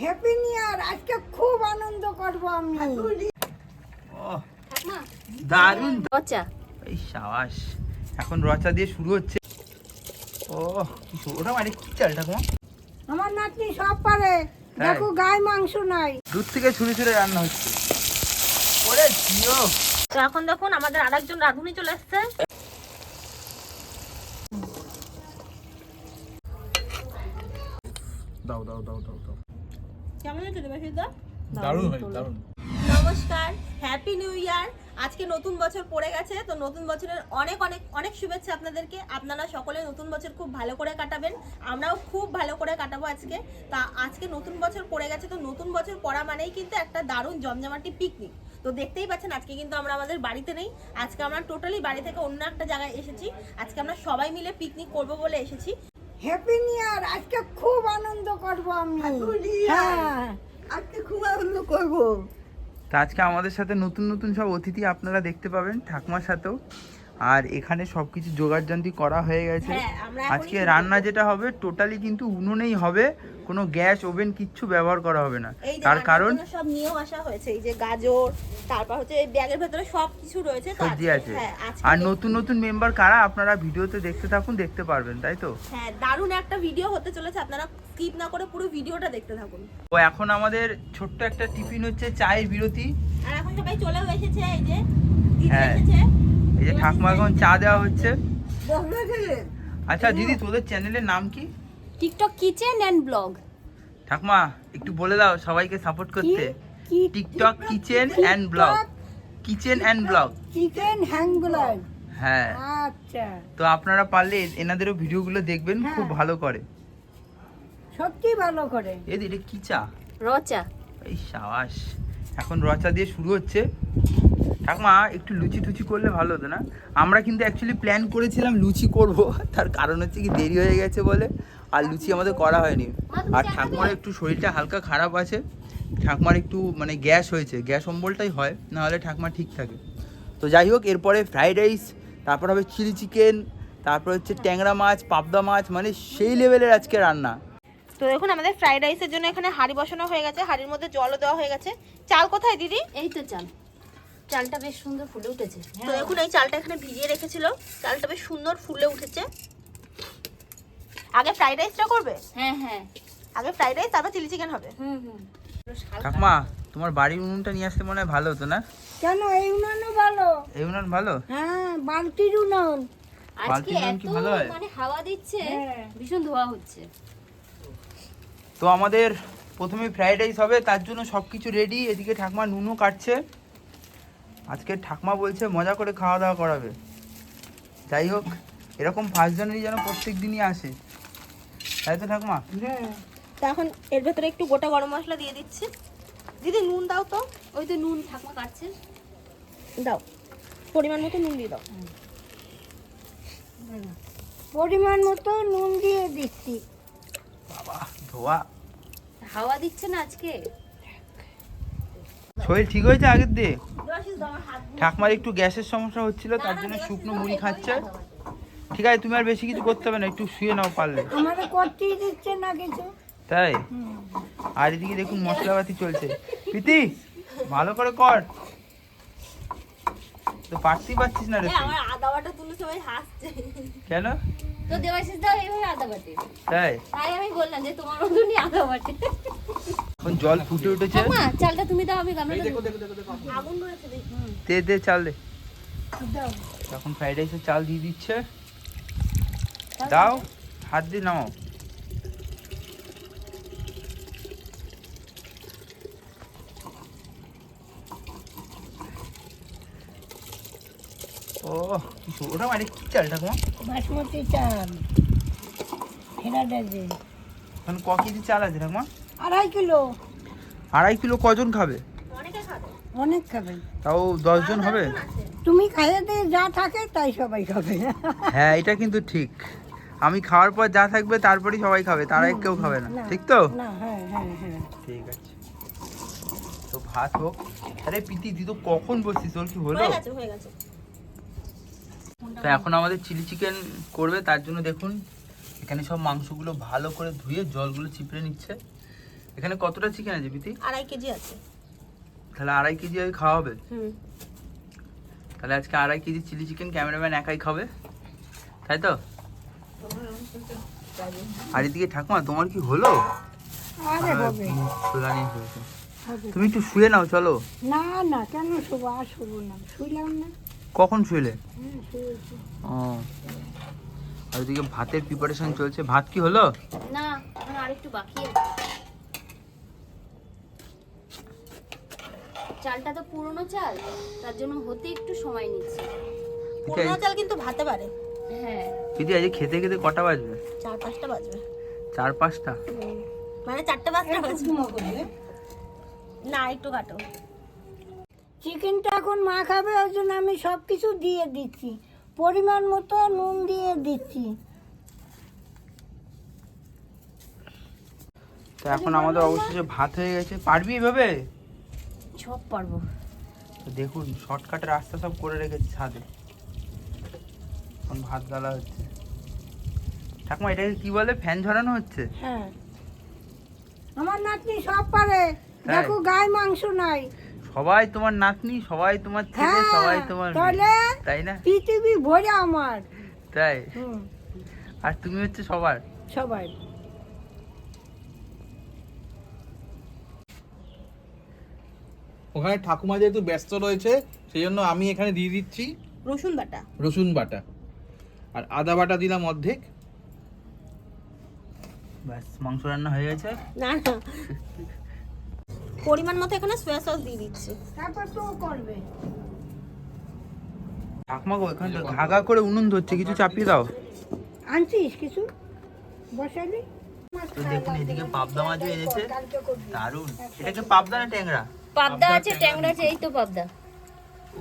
Happy new year আজকে খুব আনন্দ করব আমি। ও দারুণ। রচা। এই সাবাস এখন রচা দিয়ে শুরু হচ্ছে। ও ওটা মানে কি চাল ঠাকুমা? আমার নাতনি সব পারে? দেখো গায়ে মাংস নাই। দূর থেকে ছুরি ছুরি রান্না হচ্ছে। ওরে জিও। তো এখন দেখুন আমাদের আরেকজন রাঁধুনি চলে এসছে। দাও দাও দাও দাও দাও। কেমন হয়েছে হয় দারুণ নমস্কার হ্যাপি নিউ ইয়ার আজকে নতুন বছর পড়ে গেছে তো নতুন বছরের অনেক অনেক অনেক শুভেচ্ছা আপনাদেরকে। আপনারা সকলে নতুন বছর খুব ভালো করে কাটাবেন। আমরাও খুব ভালো করে কাটাবো আজকে। তা আজকে নতুন বছর পড়ে গেছে তো নতুন বছর পড়া মানেই কিন্তু একটা দারুণ জমজমাটি পিকনিক তো দেখতেই পাচ্ছেন আজকে কিন্তু আমরা আমাদের বাড়িতে নেই। আজকে আমরা টোটালি বাড়ি থেকে অন্য একটা জায়গায় এসেছি। আজকে আমরা সবাই মিলে পিকনিক করব বলে এসেছি। হ্যাপি নিউ ইয়ার আজকে খুব আনন্দ করব আমি। হ্যাঁ। আজকে খুব আনন্দ করব। তো আজকে আমাদের সাথে নতুন নতুন সব অতিথি আপনারা দেখতে পাবেন ঠাকুমার সাথেও। আর এখানে সবকিছু জোগাড় যন্ত্রী করা হয়ে গেছে। হ্যাঁ, আজকে রান্না যেটা হবে টোটালি কিন্তু উনুনেই হবে। কোনো গ্যাস ওভেন কিচ্ছু ব্যবহার করা হবে না। তার কারণ সব নিয়েও আসা হয়েছে। এই যে গাজর তারপর হচ্ছে এই ব্যাগের ভেতরে সব কিছু রয়েছে তো সবজি আছে। হ্যাঁ, আর নতুন নতুন মেম্বার কারা আপনারা ভিডিওতে দেখতে থাকুন দেখতে পারবেন তাই তো? হ্যাঁ দারুণ একটা ভিডিও হতে চলেছে। আপনারা স্কিপ না করে পুরো ভিডিওটা দেখতে থাকুন। তো এখন আমাদের ছোট্ট একটা টিফিন হচ্ছে চায়ের বিরতি। আর এখন সবাই চলেও এসেছে এই যে দিদি হ্যাঁ। এসেছে। এই যে ঠাকুমা এখন চা দেওয়া হচ্ছে। আচ্ছা দিদি তোদের চ্যানেলের নাম কি? TikTok kitchen and blog. ঠাকুমা একটু বলে দাও সবাইকে সাপোর্ট করতে। TikTok kitchen and blog. Kitchen and blog. Chicken হ্যাংগুলার হ্যাঁ। আচ্ছা। তো আপনারা পারলে এনাদেরও ভিডিওগুলো দেখবেন হ্যাঁ। খুব ভালো করে। সত্যি ভালো করে। এই এটা কি চা? রচা। এই সাবাস। এখন রচা দিয়ে শুরু হচ্ছে। ঠাকুমা একটু লুচি টুচি করলে ভালো হতো না? আমরা কিন্তু অ্যাকচুয়ালি প্ল্যান করেছিলাম লুচি করব তার কারণ হচ্ছে কি দেরি হয়ে গেছে বলে আর লুচি আমাদের করা হয়নি। আর ঠাকুমার একটু শরীরটা হালকা খারাপ আছে ঠাকুমার একটু মানে গ্যাস হয়েছে গ্যাস অম্বলটাই হয় নাহলে ঠাকুমা ঠিক থাকে। তো যাই হোক এরপরে ফ্রাইড রাইস তারপর হবে চিলি চিকেন তারপর হচ্ছে ট্যাংরা মাছ পাবদা মাছ মানে সেই লেভেলের আজকে রান্না। তো দেখুন আমাদের ফ্রাইড রাইসের জন্য এখানে হাঁড়ি বসানো হয়ে গেছে হাঁড়ির মধ্যে জলও দেওয়া হয়ে গেছে। চাল কোথায় দিদি? এই তো চাল। চালটা বেশ সুন্দর ফুলে উঠেছে। তো দেখুন এই চালটা এখানে ভিজিয়ে রেখেছিল। চালটা বেশ সুন্দর ফুলে উঠেছে। আগে ফ্রাইড রাইসটা করবে? হ্যাঁ হ্যাঁ। আগে ফ্রাইড রাইস তারপর চিলি চিকেন হবে। হুম হুম। তোমার বাড়ির উনুনটা নিয়ে আসতে মনে হয় ভালো হতো না? কেন? এই উনানও ভালো। এই উনুন ভালো? হ্যাঁ বালতির উনান। আজকে এত ভালো মানে হাওয়া দিচ্ছে হ্যাঁ। ভীষণ ধোয়া হচ্ছে। তো আমাদের প্রথমে ফ্রাইড রাইস হবে তার জন্য সব কিছু রেডি এদিকে ঠাকুমা নুনও কাটছে। আজকে ঠাকুমা বলছে মজা করে খাওয়া দাওয়া করাবে। যাই হোক এরকম ফার্স্ট জানুয়ারি যেন প্রত্যেক দিনই আসে। তাই তো ঠাকমা? হ্যাঁ। তা এখন এর ভেতরে একটু গোটা গরম মশলা দিয়ে দিচ্ছি। দিদি নুন দাও তো। ওই তো নুন ঠাকুমা কাটছে। দাও। পরিমাণ মতো নুন দিয়ে দাও। পরিমাণ মতো নুন দিয়ে দিচ্ছি। বাবা ধোয়া। হাওয়া দিচ্ছে না আজকে? শরীর ঠিক হয়েছে আগের দিয়ে? ঠাকুমার একটু গ্যাসের সমস্যা হচ্ছিল তার জন্য শুকনো মুড়ি খাচ্ছে। ঠিক আছে তুমি আর বেশি কিছু করতে হবে না একটু শুয়ে নাও পারলে। আমাদের করতেই দিচ্ছে না কিছু। তাই? আর এদিকে দেখুন মশলাপাতি চলছে। প্রীতি ভালো করে কর। তো পারতেই পারছিস না রে আমার আদা বাটা তুলে সবাই হাসছে। কেন? তো দেবাশিস দাও এইভাবে আদা বাটে। তাই? তাই আমি বললাম যে তোমার মতনই আদা বাটে। এখন জল ফুটে উঠেছে। চালটা তুমি দাও আমি গামলাটা। আগুন দে দে চাল দে। দাও। এখন ফ্রাইড রাইসের চাল দিয়ে দিচ্ছে। দাও হাত দিয়ে নামাও। ও কি ওটা মানে কি চাল ঠাকুমা? বাসমতি চাল। ক কেজি চাল আছে ঠাকুমা? আড়াই কিলো। আড়াই কিলো কজন খাবে? অনেকে খাবে। তাও দশজন হবে? তুমি খাইয়ে দিয়ে যা থাকে তাই সবাই খাবে। হ্যাঁ এটা কিন্তু ঠিক। আমি খাওয়ার পর যা থাকবে তারপরেই সবাই খাবে তারা কেউ খাবে না। ঠিক তো? না হ্যাঁ হ্যাঁ হ্যাঁ। ঠিক আছে। তো ভাত হোক। আরে প্রীতি তুই তো কখন বসছিস? তোর কি হলো? তো এখন আমাদের চিলি চিকেন করবে তার জন্য দেখুন এখানে সব মাংসগুলো ভালো করে ধুয়ে জলগুলো চিপড়ে নিচ্ছে। এখানে কতটা চিকেন আছে প্রীতি? আড়াই কেজি আছে। তাহলে আড়াই কেজি আগে খাওয়া হবে? হুম। তাহলে আজকে আড়াই কেজি চিলি চিকেন ক্যামেরাম্যান একাই খাবে। তাই তো? আর এদিকে ঠাকুমা তোমার কি হলো? আরে হবে। ফুলানি হয়েছে। হবে। তুমি একটু শুয়ে নাও চলো। না না কেন শুভ আর শুভ না। শুইলাম না। কখন শুলে হ্যাঁ ও। আর ওদিকে ভাতের প্রিপারেশন চলছে। ভাত কি হলো? না আরেকটু বাকি আছে। চালটা তো পুরনো চাল তার জন্য হতে একটু সময় নিচ্ছে। পুরোনো চাল কিন্তু ভাতে পারে। হ্যাঁ। দিদি আজকে খেতে খেতে কটা বাজবে? চার পাঁচটা বাজবে। চার পাঁচটা? মানে চারটে পাঁচটা বাজবে। না একটু কাটো। চিকেনটা এখন মা খাবে ওই জন্য আমি সব কিছু দিয়ে দিচ্ছি। পরিমাণ মতো নুন দিয়ে দিচ্ছি। তো এখন আমাদের অবশেষে ভাত হয়ে গেছে। পারবি এভাবে? সব পারব। তো দেখুন শর্টকাট রাস্তা সব করে রেখেছে ছাদে। এখন ভাত গালা হচ্ছে। ঠাকুমা এটাকে কি বলে? ফ্যান ঝরানো হচ্ছে? হ্যাঁ। আমার নাতনি সব পারে। তাই? দেখো গায়ে মাংস নাই। সবাই তোমার নাতনি সবাই তোমার ছেলে হ্যাঁ, সবাই তোমার তাহলে? তাই না? পৃথিবী ভরে আমার। তাই? হুম। আর তুমি হচ্ছে সবার? সবাই। ওখানে ঠাকুমা যেহেতু ব্যস্ত রয়েছে সেই জন্য আমি এখানে দিয়ে দিচ্ছি রসুন বাটা। রসুন বাটা। আর আদা বাটা দিলাম অর্ধেক। ব্যাস মাংস রান্না হয়ে গেছে। না না। পরিমাণ মতো এখানে সোয়া সস দিয়ে দিচ্ছি। তারপর তো করবে। ঠাকুমা গো এখানে তো ঘা ঘা করে উনুন ধরছে কিছু চাপিয়ে দাও। আনছিস কিছু? বসালি? তো দেখুন এদিকে পাবদা মাছও এনেছে। দারুণ এটাকে পাবদা না ট্যাংরা? পাবদা আছে ট্যাংরা আছে এই তো পাবদা।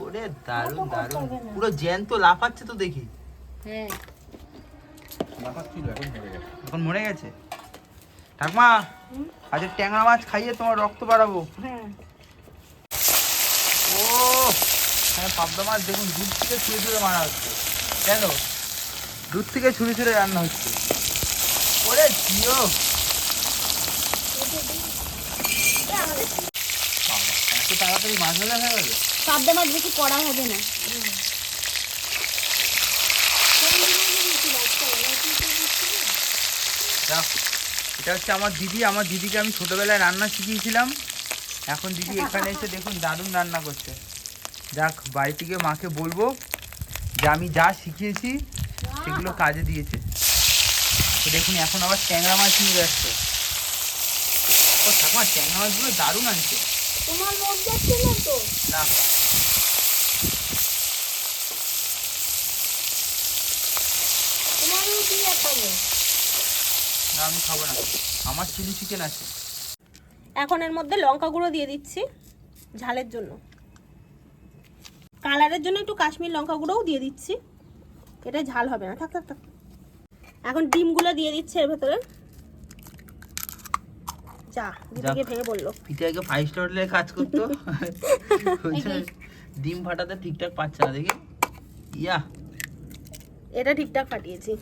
ওরে দারুণ দারুণ পুরো জ্যান্ত লাফাচ্ছে তো দেখি। হ্যাঁ। লাফাচ্ছিল এখন হয়ে গেছে। এখন মরে গেছে? ঠাকুমা আজকে ট্যাংরা মাছ খাইয়ে তোমার রক্ত বাড়াবো। হ্যাঁ। ও এখানে পাবদা মাছ দেখুন দূর থেকে ছুঁড়ে ছুঁড়ে মারা হচ্ছে। কেন? দূর থেকে ছুঁড়ে ছুঁড়ে রান্না হচ্ছে। ওরে জিও! তাড়াতাড়ি মাছ ভাজা হয়ে গেল? পাবদা মাছ বেশি করা হবে না। এটা হচ্ছে আমার দিদি আমার দিদিকে আমি ছোটবেলায় রান্না শিখিয়েছিলাম। এখন দিদি এখানে এসে দেখুন দারুণ রান্না করছে। যাক বাড়ি থেকে মাকে বলব যে আমি যা শিখিয়েছি সেগুলো কাজে দিয়েছে। তো দেখুন এখন আবার ট্যাংরা মাছ নিয়ে যাচ্ছে ও ঠাকুমা ট্যাংরা মাছগুলো দারুণ আনছে। তোমার লোক যাচ্ছে না তো? না। তোমারও দিয়ে খাব না আমি খাব না। আমার চিলি চিকেন আছে। এখন এর মধ্যে লঙ্কা গুঁড়ো দিয়ে দিচ্ছি ঝালের জন্য। কালারের জন্য একটু কাশ্মীর লঙ্কা গুঁড়োও দিয়ে দিচ্ছি। এটা ঝাল হবে না। থাক থাক থাক। এখন ডিমগুলো দিয়ে দিচ্ছে এর ভেতরে। যা দিদিকে ভেঙে বলল। পিঠে ফাইভ স্টার হোটেলে কাজ করতো। ডিম ফাটাতে ঠিকঠাক পাচ্ছে না দেখি। ইয়া। এটা ঠিকঠাক ফাটিয়েছি।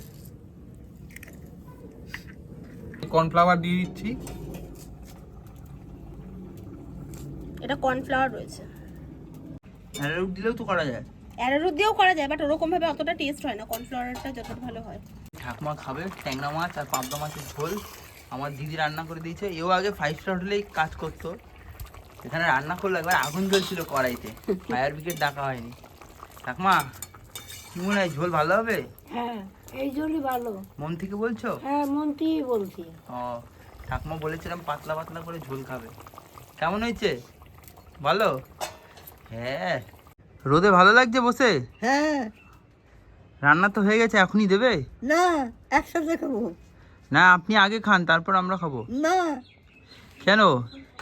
কর্নফ্লাওয়ার দিয়ে দিচ্ছি। এটা কর্নফ্লাওয়ার রয়েছে। অ্যারারুট দিলেও তো করা যায়। অ্যারোরুট দিয়েও করা যায় বাট ওরকম ভাবে অতটা টেস্ট হয় না। কর্নফ্লাওয়ারটা ভালো হয়। ঠাকুমা খাবে ট্যাংরা মাছ আর পাবদা মাছের ঝোল। আমার দিদি রান্না করে দিয়েছে। এও আগে ফাইভ স্টার হোটেলেই কাজ করতো। এখানে রান্না করল একবার আগুন জ্বলছিল কড়াইতে। ফায়ার ব্রিগেড ডাকা হয়নি। ঠাকমা কি মনে হয় ঝোল ভালো হবে? হ্যাঁ এই জন্যই ভালো। মন থেকে বলছো? হ্যাঁ মন্ত্রী বলছি। ও ঠাকুমা বলেছিলাম পাতলা পাতলা করে ঝোল খাবে। কেমন হয়েছে? ভালো? হ্যাঁ। রোদে ভালো লাগছে বসে? হ্যাঁ। রান্না তো হয়ে গেছে এখনই দেবে? না একসাথে খাব। না আপনি আগে খান তারপর আমরা খাব। না। কেন?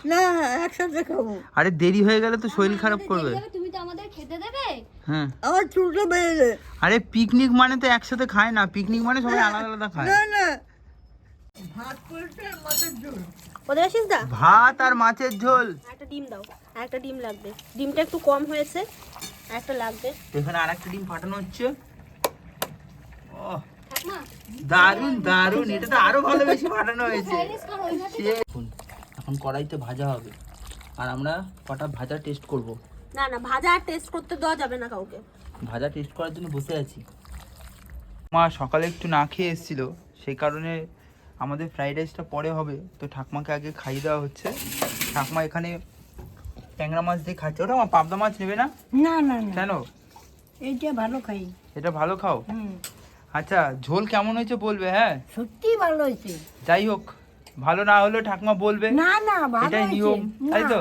না একসাথে খাব। আরে দেরি হয়ে গেলে তো শরীর খারাপ করবে। তুমি তো আমাদের খেতে দেবে? হ্যাঁ। আমার চুলটা বেড়ে আরে পিকনিক মানে তো একসাথে খায় না পিকনিক মানে সবাই আলাদা আলাদা খায়। না না। ভাত করেছে মাছের ঝোল। ওদের আসিস দা? ভাত আর মাছের ঝোল। একটা ডিম দাও একটা ডিম লাগবে। ডিমটা একটু কম হয়েছে একটা লাগবে। এখানে আরেকটা ডিম ফাটানো হচ্ছে। ও ঠাকুমা দারুণ দারুণ এটা তো আরও ভালো বেশি ফাটানো হয়েছে। এখন কড়াইতে ভাজা হবে। আর আমরা কটা ভাজা টেস্ট করব। না না ভাজা আর টেস্ট করতে দেওয়া যাবে না কাউকে। ভাজা টেস্ট করার জন্য বসে আছি। মা সকালে একটু না খেয়ে এসেছিল সেই কারণে আমাদের ফ্রাইড রাইসটা পরে হবে। তো ঠাকমাকে আগে খাইয়ে দেওয়া হচ্ছে। ঠাকমা এখানে ট্যাংরা মাছ দিয়ে খাচ্ছে। ওটা আমার পাবদা মাছ নেবে না? না না না। কেন? এইটা ভালো খাই। এটা ভালো খাও? হুম। আচ্ছা ঝোল কেমন হয়েছে বলবে হ্যাঁ? সত্যি ভালো হয়েছে। যাই হোক ভালো না হলেও ঠাকুমা বলবে। না না ভালো এটাই নিয়ম তাই তো?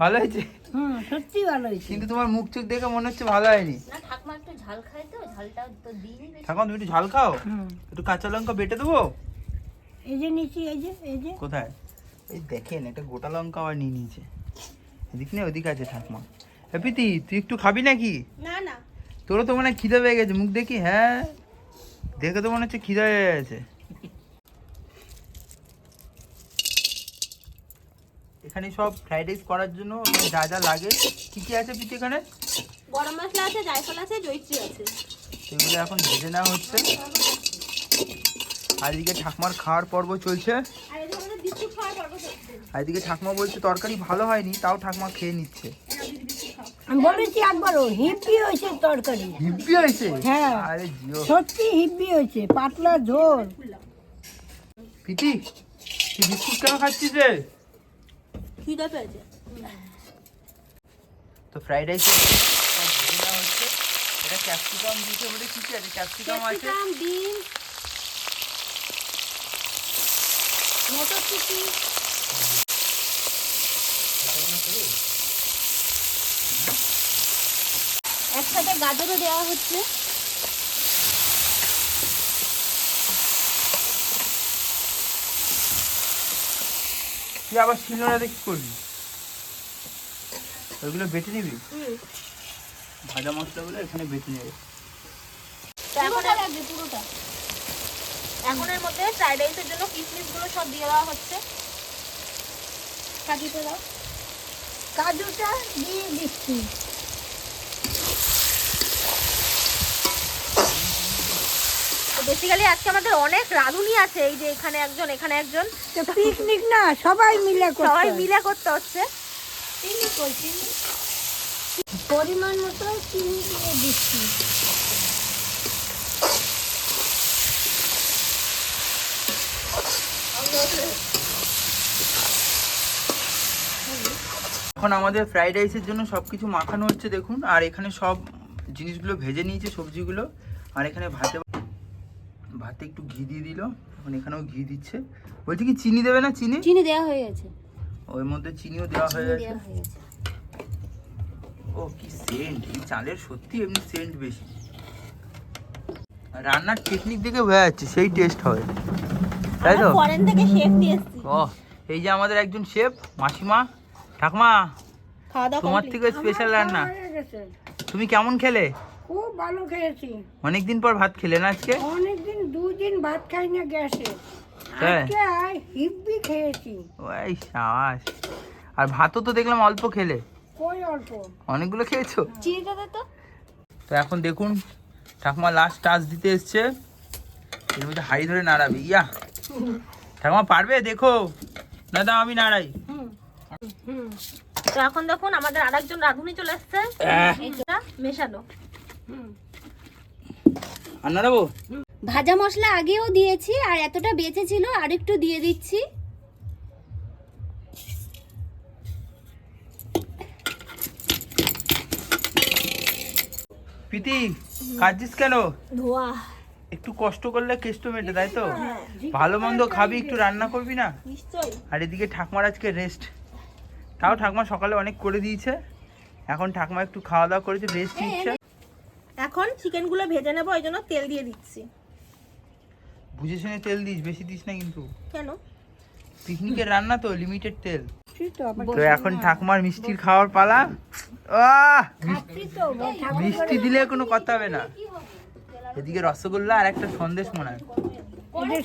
ভালো হয়েছে? হুম সত্যি ভালো হয়েছে। কিন্তু তোমার মুখ চোখ দেখে মনে হচ্ছে ভালো হয়নি। না ঠাকমা একটু ঝাল খায় তো ঝালটা তো বেশি ঠাকুমা তুমি একটু ঝাল খাও? একটু কাঁচা লঙ্কা বেটে দেবো? এই যে নিচি এই যে এই যে। কোথায়? এই দেখেন একটা গোটা লঙ্কা আবার নিয়ে নিয়েছে। এদিক নেই ওদিকে আছে ঠাকুমা। এ প্রীতি তুই একটু খাবি নাকি? না না। তোরও তো মনে হয় খিদে পেয়ে গেছে মুখ দেখি হ্যাঁ? দেখে তো মনে হচ্ছে খিদে হয়ে গেছে। এখানে সব ফ্রাইড রাইস করার জন্য মানে যা যা লাগে। কি কি আছে পিঠে এখানে? গরম মশলা আছে জায়ফল আছে জয়িত্রী আছে। সেগুলো এখন ভেজে নেওয়া হচ্ছে। আর এদিকে ঠাকমার খাওয়ার পর্ব চলছে। আর এদিকে খাওয়ার পর্ব চলছে। আর এদিকে ঠাকমা বলছে তরকারি ভালো হয়নি তাও ঠাকমা খেয়ে নিচ্ছে। আমি বলেছি একবারও হিপি হয়েছে তরকারি। হিব্বি হয়েছে? হ্যাঁ। আরে জিও। সত্যি হিপি হয়েছে পাতলা ঝোল। প্রীতি তুই বিস্কুট কেন খাচ্ছিস রে? খিদে পেয়েছে। তো ফ্রাইড রাইস হচ্ছে। এটা ক্যাপসিকাম দিয়েছে বলে কি কি আছে? ক্যাপসিকাম আছে। ক্যাপসিকাম বিন মটরশুঁটি। একসাথে গাজরও দেওয়া হচ্ছে। তুই আবার শিলনোড়াতে কি করবি? ওইগুলো বেটে নিবি? ভাজা মশলাগুলো এখানে বেটে নেবে। তো পুরোটা লাগবে পুরোটা। এখন এর মধ্যে ফ্রাইড রাইসের জন্য কিশমিশগুলো সব দিয়ে দেওয়া হচ্ছে। কাটিতে দাও কাজুটা দিয়ে দিচ্ছি। বেসিক্যালি আজকে আমাদের অনেক রাঁধুনি আছে এই যে এখানে একজন এখানে একজন। পিকনিক না সবাই মিলে সবাই মিলে করতে হচ্ছে। পরিমাণ মতো চিনি দিয়ে দিচ্ছি। এখন আমাদের ফ্রাইড রাইসের জন্য সব কিছু মাখানো হচ্ছে দেখুন। আর এখানে সব জিনিসগুলো ভেজে নিয়েছে সবজিগুলো। আর এখানে ভাতে ভাতে একটু ঘি দিয়ে দিল। এখন এখানেও ঘি দিচ্ছে। বলছি কি চিনি দেবে না চিনি? চিনি দেওয়া হয়ে গেছে। ওর মধ্যে চিনিও দেওয়া হয়ে গেছে। হয়ে ও কি সেন্ট এই চালের সত্যি এমনি সেন্ট বেশি। রান্নার টেকনিক দেখে বোঝা যাচ্ছে সেই টেস্ট হবে। তাই তো? ফরেন থেকে শেফ নিয়ে এসেছি। ও এই যে আমাদের একজন শেফ মাসিমা। ঠাকমা খাওয়া দাওয়া তোমার থেকে স্পেশাল রান্না। তুমি কেমন খেলে? খুব ভালো খেয়েছি। অনেকদিন পর ভাত খেলে না আজকে? অনেকদিন দুদিন ভাত খাই না গ্যাসে। হ্যাঁ। আজকে হিব্বি খেয়েছি। ওই সাবাস। আর ভাতও তো দেখলাম অল্প খেলে। কই অল্প? অনেকগুলো খেয়েছো? চিনিটা দে তো। তো এখন দেখুন ঠাকুমা লাস্ট টাচ দিতে এসছে। এর মধ্যে হাই ধরে নাড়াবে ইয়া। ঠাকুমা পারবে? দেখো। না দাও আমি নাড়াই। তো এখন দেখুন আমাদের আরেকজন রাঁধুনি চলে এসছে। মেশানো। আর নাড়াবো ভাজা মশলা আগেও দিয়েছি আর এতটা বেঁচে ছিল আর একটু দিয়ে দিচ্ছি। প্রীতি কাঁদছিস কেন? ধোয়া। একটু কষ্ট করলে কেষ্ট মেটে তাই তো? ভালো মন্দ খাবি একটু রান্না করবি না? আর এদিকে ঠাকমার আজকে রেস্ট তাও ঠাকমা সকালে অনেক করে দিয়েছে। এখন ঠাকমা একটু খাওয়া দাওয়া করেছে রেস্ট নিচ্ছে। এখন চিকেনগুলো ভেজে নেব ওই জন্য তেল দিয়ে দিচ্ছি। বুঝে শুনে তেল দিস বেশি দিস না কিন্তু। কেন? পিকনিকের রান্না তো লিমিটেড তেল। তো এখন ঠাকুমার মিষ্টির খাওয়ার পালা। মিষ্টি দিলে কোনো কথা হবে না। এদিকে রসগোল্লা আর একটা সন্দেশ মনে হয়।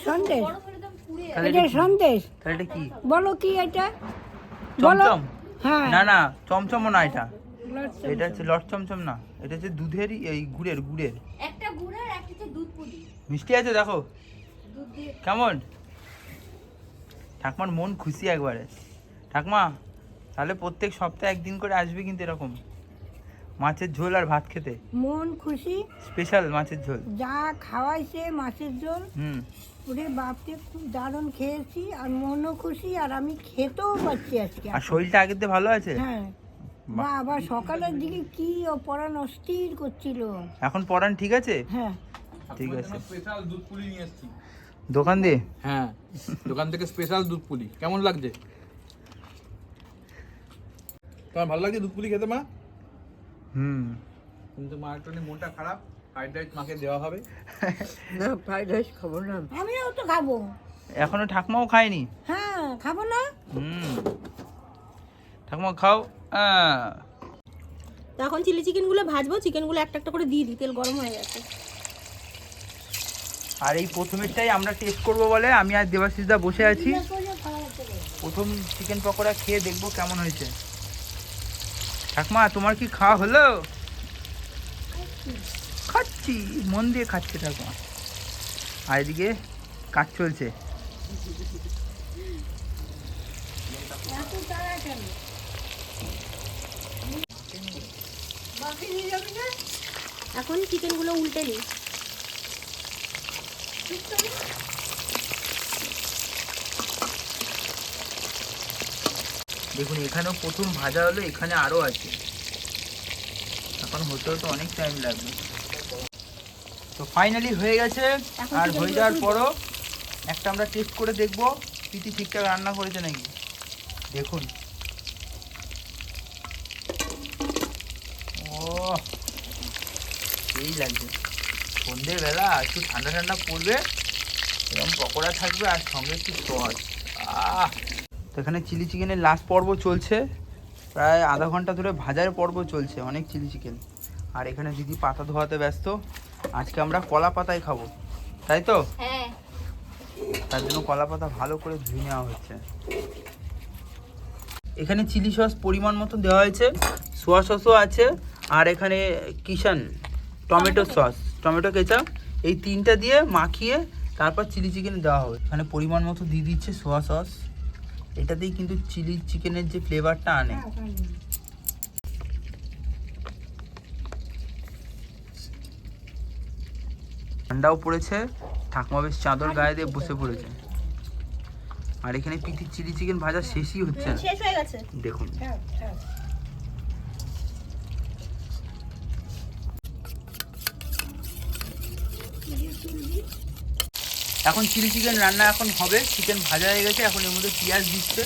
সন্দেশ? তাহলে এটা সন্দেশ? তাহলে এটা কি? বলো কি এটা? বলো। চমচম? হ্যাঁ। না না চমচমও না এটা। এটা হচ্ছে লট চমচম না এটা হচ্ছে দুধেরই এই গুড়ের গুড়ের। একটা গুড় আর একটা হচ্ছে দুধ পুলি। মিষ্টি আছে দেখো। কেমন? ঠাকুমার মন খুশি একবারে। ঠাকমা তাহলে প্রত্যেক সপ্তাহে একদিন করে আসবে কিন্তু এরকম। মাছের ঝোল আর ভাত খেতে। মন খুশি। স্পেশাল মাছের ঝোল। যা খাওয়াইছে মাছের ঝোল। হুম। ওরে বাপকে খুব দারুণ খেয়েছি আর মনও খুশি আর আমি খেতেও পাচ্ছি আজকে। আর শরীরটা আগের থেকে ভালো আছে? হ্যাঁ। বা আবার সকালের দিকে কি ও পড়ান অস্থির করছিল। এখন পড়ান ঠিক আছে? হ্যাঁ। ঠিক আছে। স্পেশাল দুধ পুলি নিয়ে এসেছি। দোকান দিয়ে? হ্যাঁ দোকান থেকে স্পেশাল দুধ পুলি। কেমন লাগছে? তোমার ভালো লাগছে দুধ পুলি খেতে মা? হুম। কিন্তু মা একটু মনটা খারাপ। ফ্রাইড রাইস মাকে দেওয়া হবে। না ফ্রাইড রাইস খাব না। আমিও তো খাব। এখনও ঠাকমাও খায়নি? হ্যাঁ খাব না। হুম। ঠাকমা খাও। তো এখন চিলি চিকেনগুলো ভাজবো চিকেনগুলো একটা একটা করে দিয়ে দিই তেল গরম হয়ে গেছে। আর এই প্রথমেরটাই আমরা টেস্ট করব বলে আমি আর দেবাশিসদা বসে আছি। প্রথম চিকেন পকোড়া খেয়ে দেখব কেমন হয়েছে। ঠাকমা তোমার কি খাওয়া হলো? খাচ্ছি মন দিয়ে খাচ্ছে ঠাকুমা। আর এদিকে কাজ চলছে। এখন চিকেনগুলো উল্টে নিই দেখুন এখানেও প্রথম ভাজা হলো এখানে আরও আছে। এখন হতে হতে অনেক টাইম লাগবে। তো ফাইনালি হয়ে গেছে। আর হয়ে যাওয়ার পরও একটা আমরা টেস্ট করে দেখব প্রীতি ঠিকঠাক রান্না করেছে নাকি। দেখুন ও এই লাগছে সন্ধেবেলা একটু ঠান্ডা ঠান্ডা পড়বে এরকম পকোড়া থাকবে আর সঙ্গে একটু সস। আহ! তো এখানে চিলি চিকেনের লাস্ট পর্ব চলছে। প্রায় আধা ঘণ্টা ধরে ভাজার পর্ব চলছে অনেক চিলি চিকেন। আর এখানে দিদি পাতা ধোয়াতে ব্যস্ত। আজকে আমরা কলা পাতায় খাব। তাই তো? হ্যাঁ। তার জন্য কলা পাতা ভালো করে ধুয়ে নেওয়া হচ্ছে। এখানে চিলি সস পরিমাণ মতো দেওয়া হয়েছে। সোয়া সসও আছে। আর এখানে Kissan tomato sauce. Tomato ketchup এই তিনটা দিয়ে মাখিয়ে তারপর চিলি চিকেন দেওয়া হবে। এখানে পরিমাণ মতো দিয়ে দিচ্ছে সোয়া সস। এটাতেই কিন্তু চিলি চিকেনের যে ফ্লেভারটা আনে। ঠান্ডাও পড়েছে ঠাকুমা বেশ চাদর গায়ে দিয়ে বসে পড়েছে। আর এখানে পিঠির চিলি চিকেন ভাজা শেষই হচ্ছে। না হয়ে দেখুন। এখন চিলি চিকেন রান্না এখন হবে। চিকেন ভাজা হয়ে গেছে এখন এর মধ্যে পেঁয়াজ দিচ্ছে।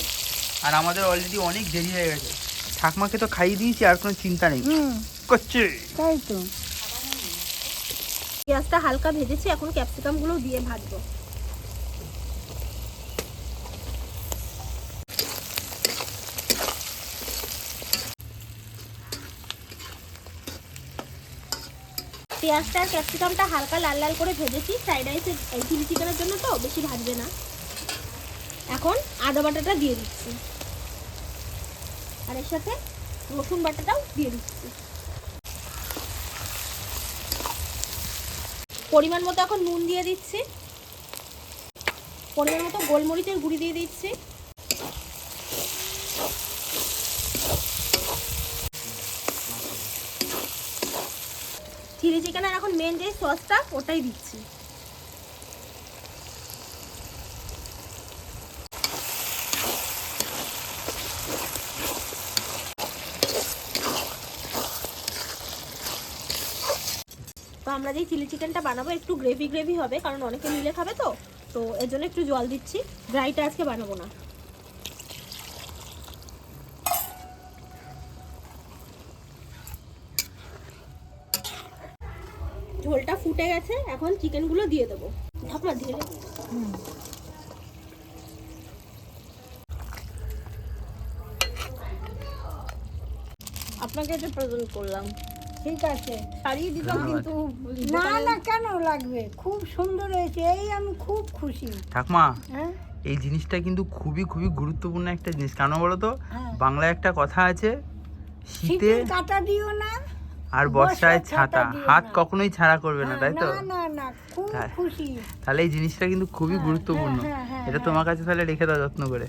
আর আমাদের অলরেডি অনেক দেরি হয়ে গেছে। ঠাকমাকে তো খাইয়ে দিয়েছি আর কোনো চিন্তা নেই। করছে। তাই তো। পেঁয়াজটা হালকা ভেজেছি এখন ক্যাপসিকামগুলো দিয়ে ভাজবো। পেঁয়াজটা আর ক্যাপসিকামটা হালকা লাল লাল করে ভেজেছি। ফ্রাইড রাইসের চিলি চিকেনের জন্য তো বেশি ভাজবে না। এখন আদা বাটাটা দিয়ে দিচ্ছি। আর এর সাথে রসুন বাটাটাও দিয়ে দিচ্ছি। পরিমাণ মতো এখন নুন দিয়ে দিচ্ছি। পরিমাণ মতো গোলমরিচের গুঁড়ি দিয়ে দিচ্ছি। চিলি চিকেনের এখন মেন যে সসটা ওটাই দিচ্ছি। তো আমরা যেই চিলি চিকেনটা বানাবো, একটু গ্রেভি গ্রেভি হবে, কারণ অনেকে মিলে খাবে তো তো এর জন্য একটু জল দিচ্ছি। ড্রাইটা আজকে বানাবো না। ফুটে গেছে এখন চিকেনগুলো দিয়ে দেবো। ঢাকনা দিয়ে দেবো। আপনাকে এটা প্রেজেন্ট করলাম। ঠিক আছে। সারিয়ে দিতাম কিন্তু না না কেন লাগবে? খুব সুন্দর হয়েছে এই আমি খুব খুশি। ঠাকমা হ্যাঁ? এই জিনিসটা কিন্তু খুবই খুবই গুরুত্বপূর্ণ একটা জিনিস। কেন বলো তো? হ্যাঁ। বাংলায় একটা কথা আছে শীতে শীতের কাটা দিও না। আর বর্ষায় ছাতা হাত কখনোই ছাড়া করবে না তাই তো? না না না খুব তাই। খুশি। তাহলে এই জিনিসটা কিন্তু খুবই গুরুত্বপূর্ণ। হ্যাঁ, হ্যাঁ, এটা হ্যাঁ। তোমার কাছে তাহলে রেখে দাও যত্ন করে।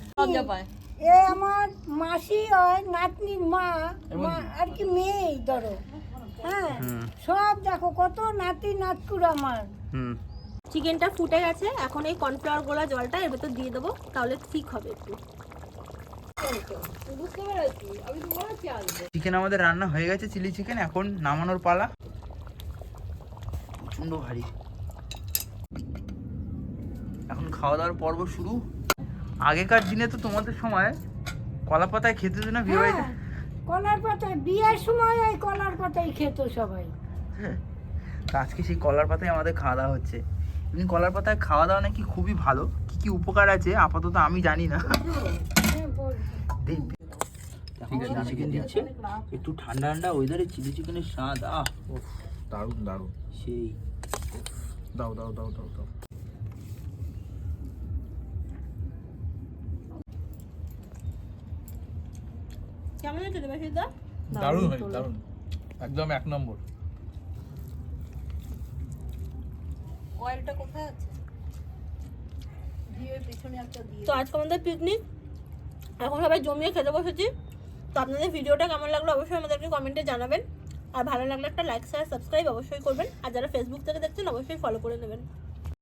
এ আমার মাসি হয় নাতনির মা আর কি মেয়েই ধরো। হ্যাঁ সব দেখো কত নাতি নাতকুর আমার। হুম। চিকেনটা ফুটে গেছে এখন এই কর্নফ্লাওয়ার গোলা জলটা এর ভেতর দিয়ে দেবো তাহলে ঠিক হবে একটু। চিকেন আমাদের রান্না হয়ে গেছে চিলি চিকেন এখন নামানোর পালা। প্রচণ্ড ভারী। এখন খাওয়া দাওয়ার পর্ব শুরু। আগেকার দিনে তো তোমাদের সময় কলা পাতায় খেতে না বিয়ে বাড়িতে? হ্যাঁ, কলার পাতায় বিয়ের সময় ওই কলার পাতায় খেত সবাই। তো আজকে সেই কলার পাতায় আমাদের খাওয়া দাওয়া হচ্ছে। এমনি কলার পাতায় খাওয়া দাওয়া নাকি খুবই ভালো। কি কি উপকার আছে? আপাতত আমি জানি না হ্যাঁ, বল। দেখবি চিলি চিকেন দিচ্ছে। একটু ঠান্ডা ঠান্ডা ওয়েদারে চিলি চিকেনের স্বাদ আহ! উফ, দারুণ দারুণ। সেই। দাও দাও দাও দাও দাও। কেমন হয়েছে দেবাশিসদা দারুণ দারুণ একদম এক নম্বর। অয়েলটা কোথায় আছে? তো আজকে আমাদের পিকনিক এখন সবাই জমিয়ে খেতে বসেছি। তো আপনাদের ভিডিওটা কেমন লাগল অবশ্যই আমাদেরকে কমেন্টে জানাবেন। আর ভালো লাগলে একটা লাইক শেয়ার সাবস্ক্রাইব অবশ্যই করবেন। আর যারা ফেসবুক থেকে দেখছেন, অবশ্যই ফলো করে নেবেন।